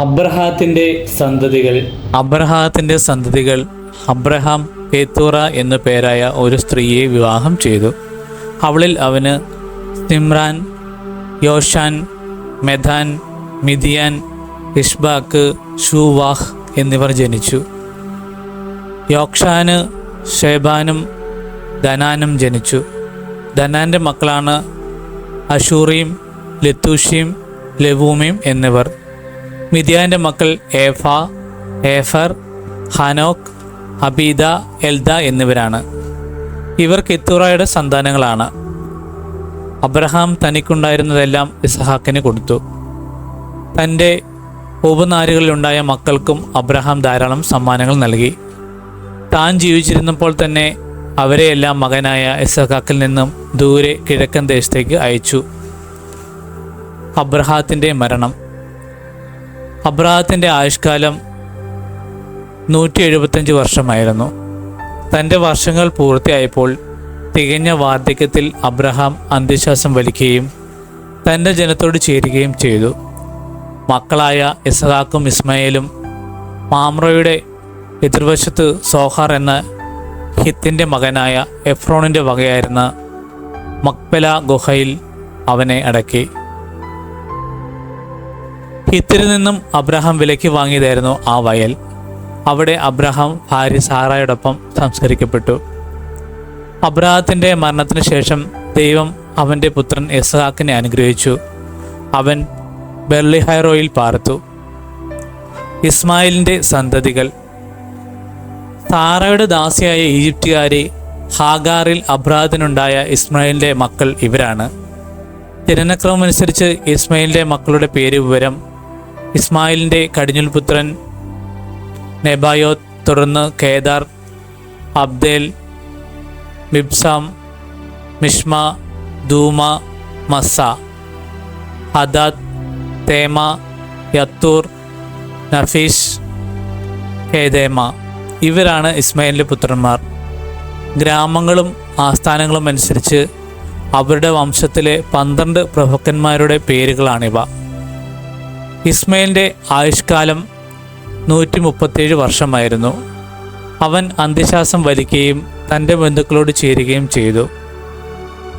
അബ്രഹാത്തിന്റെ സന്തതികൾ. അബ്രഹാത്തിന്റെ സന്തതികൾ അബ്രഹാം പേത്തൂറ എന്നു പേരായ ഒരു സ്ത്രീയെ വിവാഹം ചെയ്തു. അവളിൽ അവന് സിമ്രാൻ യോഷാൻ മെഥാൻ മിതിയാൻ ഇഷ്ബാക്ക് ഷൂവാഹ് എന്നിവർ ജനിച്ചു. യോക്ഷാന് ഷേബാനും ധനാനും ജനിച്ചു. ധനാന്റെ മക്കളാണ് അഷൂറിയും ലത്തൂഷിയും ലവൂമിയും എന്നിവർ. മിതിയാന്റെ മക്കൾ ഏഫ ഏഫർ ഹനോക്ക് അബീദ എൽദ എന്നിവരാണ്. ഇവർ കെത്തൂറയുടെ സന്താനങ്ങളാണ്. അബ്രഹാം തനിക്കുണ്ടായിരുന്നതെല്ലാം ഇസഹാക്കിന് കൊടുത്തു. തന്റെ ഉപനാരുകളിലുണ്ടായ മക്കൾക്കും അബ്രഹാം ധാരാളം സമ്മാനങ്ങൾ നൽകി. താൻ ജീവിച്ചിരുന്നപ്പോൾ തന്നെ അവരെയെല്ലാം മകനായ ഇസഹാക്കിൽ നിന്നും ദൂരെ കിഴക്കൻ ദേശത്തേക്ക് അയച്ചു. അബ്രഹാത്തിന്റെ മരണം. അബ്രഹാത്തിന്റെ ആയുഷ്കാലം നൂറ്റി എഴുപത്തഞ്ച് വർഷമായിരുന്നു. തന്റെ വർഷങ്ങൾ പൂർത്തിയായപ്പോൾ തികഞ്ഞ വാർദ്ധക്യത്തിൽ അബ്രഹാം അന്ത്യശ്വാസം വലിക്കുകയും തന്റെ ജനത്തോട് ചേരുകയും ചെയ്തു. മക്കളായ ഇസഹാക്കും ഇസ്മയിലും മാമ്രോയുടെ എതിർവശത്ത് സോഹാർ എന്ന ഹിത്തിന്റെ മകനായ എഫ്രോണിന്റെ വകയായിരുന്ന മക്ബല ഗുഹയിൽ അവനെ അടക്കി. ഹിത്തിൽ നിന്നും അബ്രഹാം വിലയ്ക്ക് വാങ്ങിയതായിരുന്നു ആ വയൽ. അവിടെ അബ്രഹാം ഭാര്യ സാറായോടൊപ്പം സംസ്കരിക്കപ്പെട്ടു. അബ്രഹാത്തിന്റെ മരണത്തിന് ശേഷം ദൈവം അവന്റെ പുത്രൻ ഇസഹാക്കിനെ അനുഗ്രഹിച്ചു. അവൻ ബെർലിഹൈറോയിൽ പാർത്തു. ഇസ്മായിലിന്റെ സന്തതികൾ. സാറയുടെ ദാസിയായ ഈജിപ്തുകാരി ഹാഗാറിൽ അബ്രാദിനുണ്ടായ ഇസ്മായിലിന്റെ മക്കൾ ഇവരാണ്. ജനനക്രമമനുസരിച്ച് ഇസ്മായിലിന്റെ മക്കളുടെ പേര് വിവരം ഇസ്മായിലിന്റെ കടിഞ്ഞുൽ പുത്രൻ നെബായോ തുടർന്ന് Kedar Abdel Mibsam Mishma Dumah Massa Hadad Tema Jetur Naphish Kedemah ഇവരാണ് ഇസ്മയിലിന്റെ പുത്രന്മാർ. ഗ്രാമങ്ങളും ആസ്ഥാനങ്ങളും അനുസരിച്ച് അവരുടെ വംശത്തിലെ പന്ത്രണ്ട് പ്രഭുക്കന്മാരുടെ പേരുകളാണിവ. ഇസ്മയിലിന്റെ ആയുഷ്കാലം നൂറ്റി മുപ്പത്തേഴ് വർഷമായിരുന്നു. അവൻ അന്ത്യശ്വാസം വലിക്കുകയും തന്റെ ബന്ധുക്കളോട് ചേരുകയും ചെയ്തു.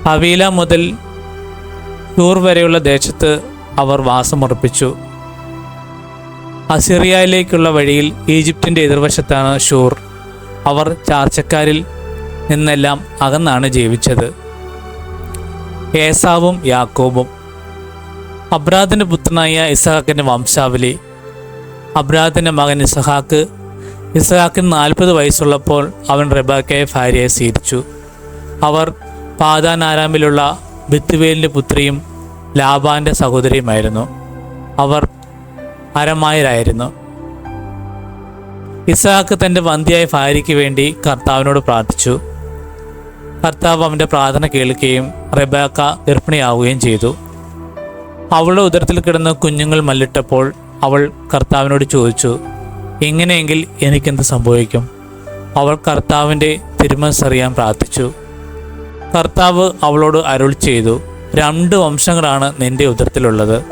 ഹവീല മുതൽ ടൂർ വരെയുള്ള ദേശത്ത് അവർ വാസമുറപ്പിച്ചു. അസിറിയയിലേക്കുള്ള വഴിയിൽ ഈജിപ്തിന്റെ എതിർവശത്താണ് ഷൂർ. അവർ ചാർച്ചക്കാരിൽ നിന്നെല്ലാം അകന്നാണ് ജീവിച്ചത്. ഏസാവും യാക്കോബും അബ്രാദിന്റെ പുത്രനായ ഇസഹാക്കിന്റെ വംശാവലി. അബ്രാദിന്റെ മകൻ ഇസഹാക്ക്. ഇസഹാക്കിന് നാൽപ്പത് വയസ്സുള്ളപ്പോൾ അവൻ റെബാക്കയെ ഭാര്യയെ സ്വീകരിച്ചു. അവർ പാതാനാരാമിലുള്ള ബിത്തുവേലിന്റെ പുത്രിയും ലാബാന്റെ സഹോദരിയുമായിരുന്നു. അവർ അരമായരായിരുന്നു. ഇസഹാക്ക് തന്റെ വന്ധ്യായ ഭാര്യയ്ക്ക് വേണ്ടി കർത്താവിനോട് പ്രാർത്ഥിച്ചു. കർത്താവ് അവന്റെ പ്രാർത്ഥന കേൾക്കുകയും റെബാക്ക ഗർഭിണിയാവുകയും ചെയ്തു. അവളുടെ ഉദരത്തിൽ കിടന്ന കുഞ്ഞുങ്ങൾ മല്ലിട്ടപ്പോൾ അവൾ കർത്താവിനോട് ചോദിച്ചു എങ്ങനെയെങ്കിൽ എനിക്കെന്ത് സംഭവിക്കും? അവൾ കർത്താവിന്റെ തിരുമനസ്സറിയാൻ പ്രാർത്ഥിച്ചു. കർത്താവ് അവളോട് അരുൾ ചെയ്തു രണ്ട് വംശങ്ങളാണ് നിന്റെ ഉദരത്തിലുള്ളത്.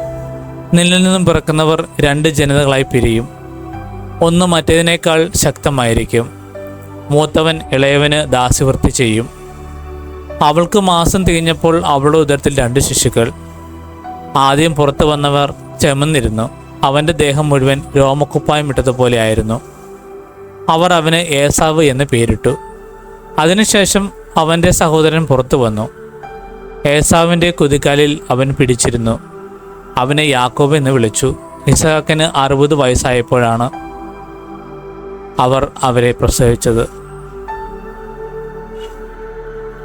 നിന്നിൽ നിന്നും പിറക്കുന്നവർ രണ്ട് ജനതകളായി പിരിയും. ഒന്ന് മറ്റേതിനേക്കാൾ ശക്തമായിരിക്കും. മൂത്തവൻ ഇളയവന് ദാസ്യവൃത്തി ചെയ്യും. അവൾക്ക് മാസം തികഞ്ഞപ്പോൾ അവളുടെ ഉദരത്തിൽ രണ്ട് ശിശുക്കൾ. ആദ്യം പുറത്തു വന്നവർ ചെമന്നിരുന്നു. അവന്റെ ദേഹം മുഴുവൻ രോമക്കുപ്പായം ഇട്ടതുപോലെ ആയിരുന്നു. അവർ അവന് ഏസാവ് എന്ന് പേരിട്ടു. അതിനുശേഷം അവന്റെ സഹോദരൻ പുറത്തു വന്നു. ഏസാവിന്റെ കുതിക്കാലിൽ അവൻ പിടിച്ചിരുന്നു. അവനെ യാക്കോബ് എന്ന് വിളിച്ചു. ഇസഹാക്കിന് അറുപത് വയസ്സായപ്പോഴാണ് അവർ അവരെ പ്രസവിച്ചത്.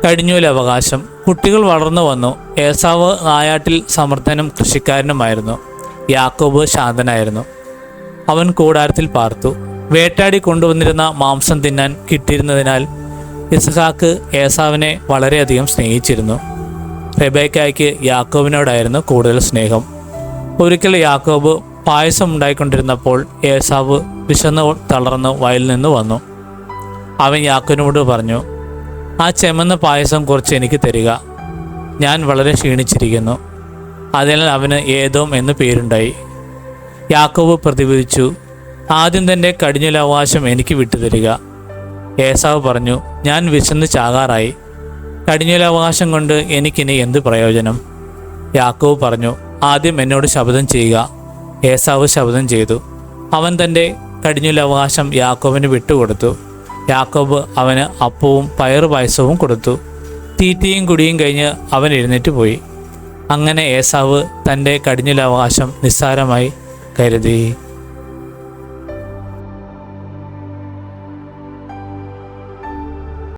കടിഞ്ഞൂൽ അവകാശം? കുട്ടികൾ വളർന്നു വന്നു. ഏസാവ് നായാട്ടിൽ സമർത്ഥനും കൃഷിക്കാരനുമായിരുന്നു. യാക്കോബ് ശാന്തനായിരുന്നു. അവൻ കൂടാരത്തിൽ പാർത്തു. വേട്ടാടി കൊണ്ടുവന്നിരുന്ന മാംസം തിന്നാൻ കിട്ടിയിരുന്നതിനാൽ ഇസഹാക്ക് ഏസാവിനെ വളരെയധികം സ്നേഹിച്ചിരുന്നു. റെബേക്കായ്ക്ക് യാക്കോബിനോടായിരുന്നു കൂടുതൽ സ്നേഹം. ഒരിക്കൽ യാക്കോബ് പായസം ഉണ്ടായിക്കൊണ്ടിരുന്നപ്പോൾ ഏസാവ് വിശന്ന് തളർന്ന് വയലിൽ നിന്ന് വന്നു. അവൻ യാക്കോബിനോട് പറഞ്ഞു ആ ചെമന്ന പായസം കുറച്ച് എനിക്ക് തരിക. ഞാൻ വളരെ ക്ഷീണിച്ചിരിക്കുന്നു. അതിനാൽ അവന് ഏതോം എന്ന് പേരുണ്ടായി. യാക്കോബ് പ്രതിവിധിച്ചു ആദ്യം തന്റെ കടിഞ്ഞൂലവകാശം എനിക്ക് വിട്ടുതരിക. ഏസാവ് പറഞ്ഞു ഞാൻ വിശന്ന് ചാകാറായി. കടിഞ്ഞൂലവകാശം കൊണ്ട് എനിക്കിനി എന്ത് പ്രയോജനം? യാക്കോബ് പറഞ്ഞു ആദ്യം എന്നോട് ശബ്ദം ചെയ്യുക. ഏസാവ് ശബ്ദം ചെയ്തു. അവൻ തന്റെ കടിഞ്ഞൂലവകാശം യാക്കോവിന് വിട്ടുകൊടുത്തു. യാക്കോബ് അവന് അപ്പവും പയറു പായസവും കൊടുത്തു. തീറ്റയും കുടിയും കഴിഞ്ഞ് അവൻ എഴുന്നേറ്റ് പോയി. അങ്ങനെ ഏസാവ് തന്റെ കടിഞ്ഞിലവകാശം നിസ്സാരമായി കരുതി.